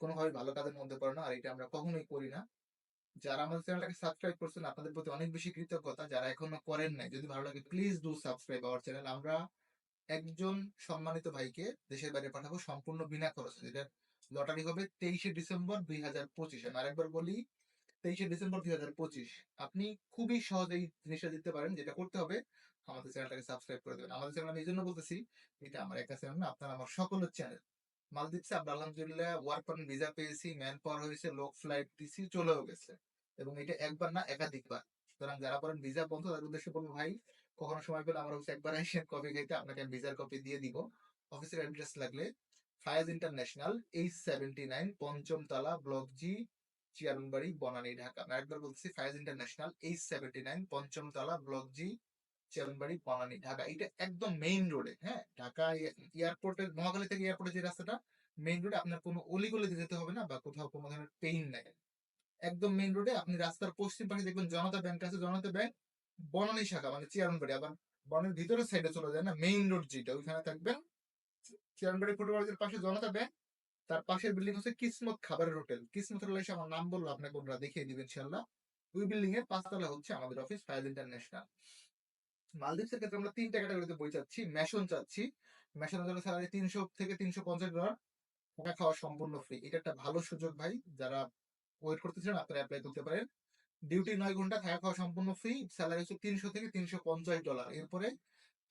কোনোভাবে ভালো কাজের মধ্যে পড়ে না, আর এটা আমরা কখনোই করি না। যারা আমাদের চ্যানেলটাকে সাবস্ক্রাইব করছেন, আপনাদের প্রতি অনেক বেশি কৃতজ্ঞতা। যারা এখনও করেন নাই, যদি ভালো লাগে please do subscribe our channel আমরা একজন সম্মানিত ভাইকে দেশের বাইরে পাঠাবো সম্পূর্ণ বিনা খরচে। যেটা লটারি হবে তেইশে ডিসেম্বর দুই হাজার পঁচিশ। আমি আরেকবার বলি, তেইশে ডিসেম্বর দুই হাজার পঁচিশ। আপনি খুবই সহজেই জিনিসটা দিতে পারেন, যেটা করতে হবে, আমাদের চ্যানেলটাকে সাবস্ক্রাইব করে দেবেন। আমাদের চ্যানেল আমি এই জন্য বলতেছি, এটা আমার একা চ্যানেল না, আপনার আমার সকলের চ্যানেল মালদ্বীপসে আমরা আলহামদুলিল্লাহ ওয়ার্ক পারমিট ভিসা পেয়েছি ম্যান পাওয়ার হয়েছে, লোক ফ্লাইট দিছি, চলেও গেছে। এবং এটা একবার না একাধিকবার। সুতরাং যারা পড়েন ভিসা বন্ধ, তাদের উদ্দেশ্যে বলব, ভাই, কখনো সময় পেলে আমার হচ্ছে একবার আসেন কপি খাইতে, আপনাকে আমি ভিসার কপি দিয়ে দিব। অফিসের অ্যাড্রেস লাগলে Fayaz international, H seventy nine, পঞ্চম তলা, ব্লক জি, চিয়ারনবাড়ি, বনানী, ঢাকা। আমি একবার বলছি Fayaz international, H seventy nine, পঞ্চম তলা, ব্লক জি চিয়ারনবাড়ি বনানী ঢাকা। এটা একদম মেইন রোডে হ্যাঁ? ঢাকা এয়ারপোর্টের মহাখালী থেকে এয়ারপোর্টের যে রাস্তাটা মেইন রোডে আপনার কোনো অলিগলিতে যেতে হবে না বা কোথাও কোনো ধরনের পেইন নাই। একদম মেইন রোডে আপনি রাস্তার পশ্চিম পাশে দেখবেন জনতা ব্যাংক আছে। জনতা ব্যাংক বনানী শাখা মানে চিয়ারনবাড়ি আবার বনের ভিতরের সাইডে চলে যায় না মেইন রোড যেটা, ওইখানে থাকবেন চিয়ারনবাড়ি ফুটবলের পাশে জনতা ব্যাংক তার পাশের বিল্ডিং হচ্ছে কিসমত খাবারের হোটেল। কিসমত হোটেল এসে আমার নাম বলল আপনাকে ওনারা দেখিয়ে দিবেন ইনশাল্লাহ ওই বিল্ডিং এর পাঁচতলা হচ্ছে আমাদের অফিস ফায়াজ ইন্টারন্যাশনাল মালদ্বীপসের ক্ষেত্রে আমরা তিনটা ক্যাটাগরিতে বই চাচ্ছি মেশন চাচ্ছি। মেশনের জন্য স্যালারি তিনশো থেকে তিনশো পঞ্চাশ ডলার থাকা খাওয়া সম্পূর্ণ ফ্রি এটা একটা ভালো সুযোগ ভাই, যারা ওয়েট করতেছিলেন আপনারা অ্যাপ্লাই করতে পারেন। ডিউটি নয় ঘণ্টা থাকা খাওয়া সম্পূর্ণ ফ্রি স্যালারি হচ্ছে তিনশো থেকে তিনশো পঞ্চাশ ডলার। এরপরে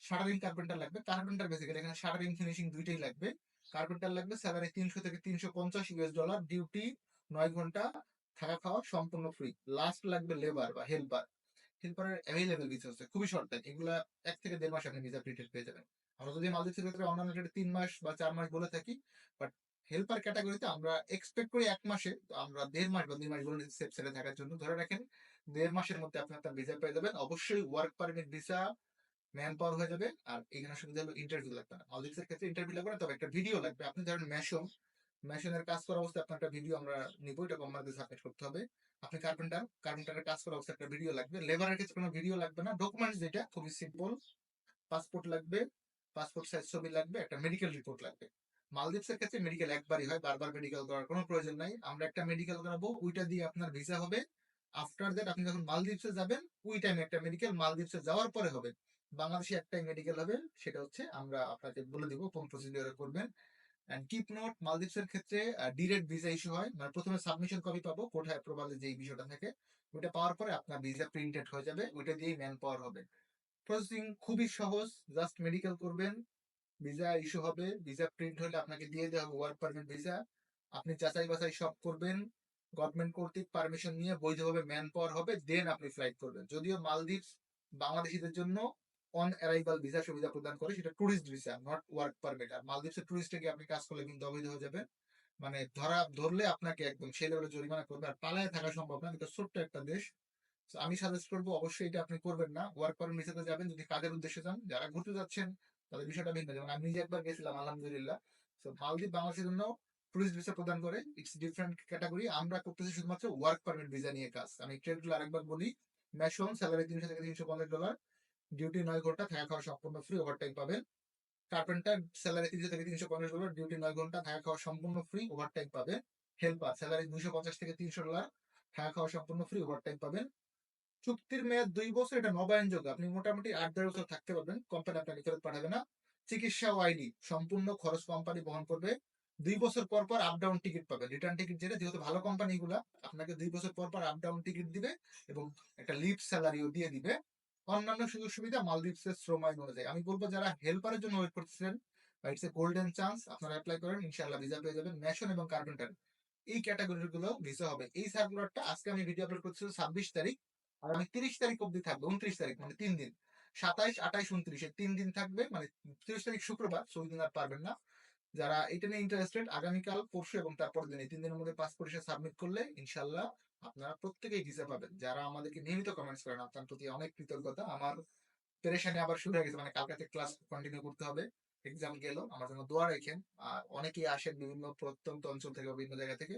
শাটারিং কার্পেন্টার লাগবে। কার্পেন্টার বেসিক্যালি এখানে শাটারিং ফিনিশিং দুইটাই লাগবে। কার্পেন্টার লাগবে স্যালারি তিনশো থেকে তিনশো পঞ্চাশ ইউএস ডলার ডিউটি নয় ঘণ্টা থাকা খাওয়া সম্পূর্ণ ফ্রি লাস্ট লাগবে লেবার বা হেল্পার হেল্পারের অ্যাভেলেবেল ভিসা হচ্ছে খুবই শর্ট টাইম এগুলা এক থেকে দেড় মাস আপনি ভিসা প্রিন্টেড পেয়ে যাবেন। আমরা যদি মালদ্বীপের ক্ষেত্রে অন্যান্য ক্ষেত্রে তিন মাস বা চার মাস বলে থাকি বাট হেল্পার ক্যাটাগরিতে আমরা এক্সপেক্ট করি এক মাসে আমরা দেড় মাস বা দুই মাস বলে সেফ সেলে থাকার জন্য। ধরে রাখেন, দেড় মাসের মধ্যে আপনি আপনার ভিসা পেয়ে যাবেন। অবশ্যই work permit visa man power হয়ে যাবে, আর এখানে সুবিধা হলো ইন্টারভিউ লাগবে না। মালদ্বীপের ক্ষেত্রে ইন্টারভিউ লাগবে না, তবে একটা ভিডিও লাগবে। আপনি ধরেন ম্যাশন মেশিনের কাজ করা অবস্থায় আপনার একটা ভিডিও আমরা নিব, এটা কোম্পানিতে সাবমিট করতে হবে। আপনি কার্পেন্টার কার্পেন্টারের কাজ করা অবস্থায় একটা ভিডিও লাগবে। লেবারের ক্ষেত্রে কোনো ভিডিও লাগবে না। ডকুমেন্টস যেটা, খুবই সিম্পল পাসপোর্ট লাগবে পাসপোর্ট সাইজ ছবি লাগবে, একটা মেডিকেল রিপোর্ট লাগবে। মালদ্বীপসের ক্ষেত্রে মেডিকেল একবারই হয়, বারবার মেডিকেল করার কোনো প্রয়োজন নাই। আমরা একটা মেডিকেল করাবো, ওইটা দিয়ে আপনার ভিসা হবে। আফটার দ্যাট আপনি যখন মালদ্বীপসে যাবেন, ওই টাইমে একটা মেডিকেল মালদ্বীপসে যাওয়ার পরে হবে। বাংলাদেশে একটাই মেডিকেল হবে, সেটা হচ্ছে আমরা আপনাকে বলে দিব, কোন প্রসিডিওরে করবেন। এন্ড কিপ নোট মালদ্বীপসের ক্ষেত্রে ডিরেক্ট ভিসা ইস্যু হয়। মানে প্রথমে সাবমিশন কপি পাবো, কোথায় অ্যাপ্রুভালে যে বিষয়টা থাকে, ওইটা পাওয়ার পরে আপনার ভিসা প্রিন্টেড হয়ে যাবে, ওইটা দিয়েই ম্যান পাওয়ার হবে। প্রসেসিং খুবই সহজ জাস্ট মেডিকেল করবেন ভিসা ইস্যু হবে ভিসা প্রিন্ট হলে আপনাকে দিয়ে দেওয়া হবে ওয়ার্ক পারমিট ভিসা আপনি যাচাই বাছাই সব করবেন গভর্নমেন্ট কর্তৃক পারমিশন নিয়ে বৈধভাবে ম্যান পাওয়ার হবে দেন আপনি ফ্লাইট করবেন। যদিও মালদ্বীপ বাংলাদেশিদের জন্য অন অ্যারাইভাল ভিসা সুবিধা প্রদান করে, সেটা tourist visa not work permit আর মালদ্বীপের টুরিস্টে গিয়ে আপনি কাজ করলে কিন্তু অবৈধ হয়ে যাবেন মানে ধরা, ধরলে আপনাকে একদম সে লেভেলে জরিমানা করবে। আর পালায় থাকা সম্ভব না, এটা ছোট্ট একটা দেশ। আমি সাজেস্ট করব, অবশ্যই এটা আপনি করবেন না। ওয়ার্ক পারমিট ভিসাতে যাবেন, যদি কাজের উদ্দেশ্যে যান। যারা ঘুরতে যাচ্ছেন, তাদের বিষয়টা ভিন্ন। যেমন আমি নিজে একবার গেছিলাম, আলহামদুলিল্লাহ। তো মালদ্বীপ বাংলাদেশের জন্য টুরিস্ট ভিসা প্রদান করে ইটস ডিফারেন্ট ক্যাটাগরি আমরা করতেছি শুধুমাত্র ওয়ার্ক পারমিট ভিসা নিয়ে কাজ। আমি ট্রেডগুলো আরেকবার বলি। ম্যাশন স্যালারি তিনশো থেকে তিনশো পঞ্চাশ ডলার ডিউটি নয় ঘণ্টা থাকা খাওয়া সম্পূর্ণ ফ্রি ওভারটাইম পাবেন। কার্পেন্টার স্যালারি তিনশো থেকে তিনশো পঞ্চাশ ডলার ডিউটি নয় ঘণ্টা থাকা খাওয়া সম্পূর্ণ ফ্রি ওভারটাইম পাবেন। হেল্পার স্যালারি দুশো পঞ্চাশ থেকে তিনশো ডলার থাকা খাওয়া সম্পূর্ণ ফ্রি ওভারটাইম পাবেন। চুক্তির মেয়াদ দুই বছর, এটা নবায়নযোগ্য আপনি মোটামুটি আট দেড় বছর থাকতে পারবেন কোম্পানি আপনাকে ফেরত পাঠাবে না। চিকিৎসা ও আইডি সম্পূর্ণ খরচ কোম্পানি বহন করবে। দুই বছর পর পর আপ ডাউন টিকিট পাবেন। রিটার্ন টিকিট যেটা, যেহেতু ভালো কোম্পানি গুলা, আপনাকে দুই বছর পর পর আপ ডাউন টিকিট দিবে এবং একটা লিভ স্যালারিও দিয়ে দিবে। অন্যান্য সুযোগ সুবিধা মালদ্বীপসের শ্রম আইন অনুযায়ী। আমি বলব, যারা হেল্পারের জন্য ওয়েট করতেছিলেন ইটস এ গোল্ডেন চান্স আপনারা অ্যাপ্লাই করেন, ইনশাআল্লাহ ভিসা পেয়ে যাবেন। ম্যাশন এবং কার্পেন্টার এই ক্যাটাগরি গুলো ভিসা হবে। এই সার্কুলারটা আজকে আমি ভিডিও আপলোড করছি ছাব্বিশ তারিখ, আর আমি তিরিশ তারিখ অব্দি থাকবে উনত্রিশ তারিখ মানে তিন দিন। সাতাইশ, আঠাইশ উনত্রিশ তিন দিন থাকবে মানে তিরিশ তারিখ শুক্রবার ছয় দিন আর পারবেন না। যারা এটা নিয়ে ইন্টারেস্টেড আগামীকাল, পরশু এবং তারপর দিন, এই তিন দিনের মধ্যে পাসপোর্ট সাবমিট করলে ইনশাল্লাহ আপনারা প্রত্যেকেই ভিসা পাবেন। যারা আমাদেরকে নিয়মিত কমেন্টস করেন, আপনার প্রতি অনেক কৃতজ্ঞতা। আমার পেরেশানি আবার শুরু হয়ে গেছে। মানে কালকে থেকে ক্লাস কন্টিনিউ করতে হবে। এক্সাম গেল। আমার জন্য দোয়া রাখেন। আর অনেকেই আসেন বিভিন্ন প্রত্যন্ত অঞ্চল থেকে বিভিন্ন জায়গা থেকে।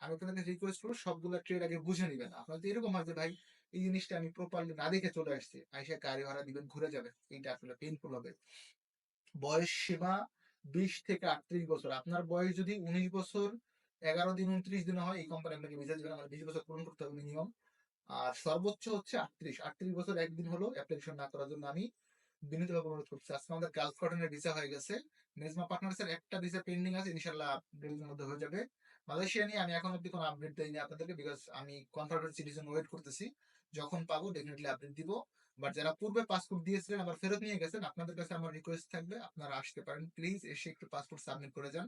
আমি আপনাদের রিকোয়েস্ট করব, সবগুলো ট্রেড আগে বুঝে নিবেন। আপনার যদি এরকম হয় ভাই, এই জিনিসটা আমি প্রপারলি না দেখে চলে আসছি। আইসা গাড়ি ভাড়া দিবেন, ঘুরে যাবেন। এইটা আসলে পেইনফুল হবে। বয়স সীমা বিশ থেকে আটত্রিশ বছর। আপনার বয়স যদি উনিশ বছর এগারো দিন উনত্রিশ দিন হয়, এই কোম্পানি আপনাকে ভিসা দিবেন আমার বিশ বছর পূরণ করতে হবে মিনিমাম আর সর্বোচ্চ হচ্ছে আটত্রিশ। আটত্রিশ বছর একদিন হলো অ্যাপ্লিকেশন না করার জন্য আমি বিনীতভাবে অনুরোধ করছি। আজকে আমাদের গালফ কটনের ভিসা হয়ে গেছে। নেজমা পার্টনার্স এর একটা ভিসা পেন্ডিং আছে ইনশাল্লাহ আপডেটের মধ্যে হয়ে যাবে। মালয়েশিয়া নিয়ে আমি এখন অব্দি কোনো আপডেট দিইনি আপনাদেরকে বিকজ আমি কনফার্মেন্ট সিটিজেন ওয়েট করতেছি। যখন পাবো ডেফিনেটলি আপডেট দিব। বাট যারা পূর্বে পাসপোর্ট দিয়েছিলেন, আবার ফেরত নিয়ে গেছেন, আপনাদের কাছে আমার রিকোয়েস্ট থাকবে, আপনারা আসতে পারেন। প্লিজ এসে একটু পাসপোর্ট সাবমিট করে যান।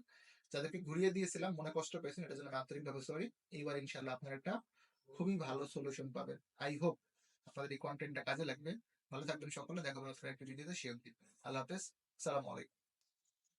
যাদেরকে ঘুরিয়ে দিয়েছিলাম, মনে কষ্ট পেয়েছেন, এটার জন্য আমি আন্তরিকভাবে সরি এইবার ইনশাল্লাহ আপনারা একটা খুবই ভালো সলিউশন পাবেন। আই হোপ আপনাদের এই কন্টেন্টটা কাজে লাগবে। ভালো থাকবেন সকলে, দেখা হবে একটা ভিডিওতে শেয়ার দিন আল্লাহ হাফেজ, সালাম আলাইকুম।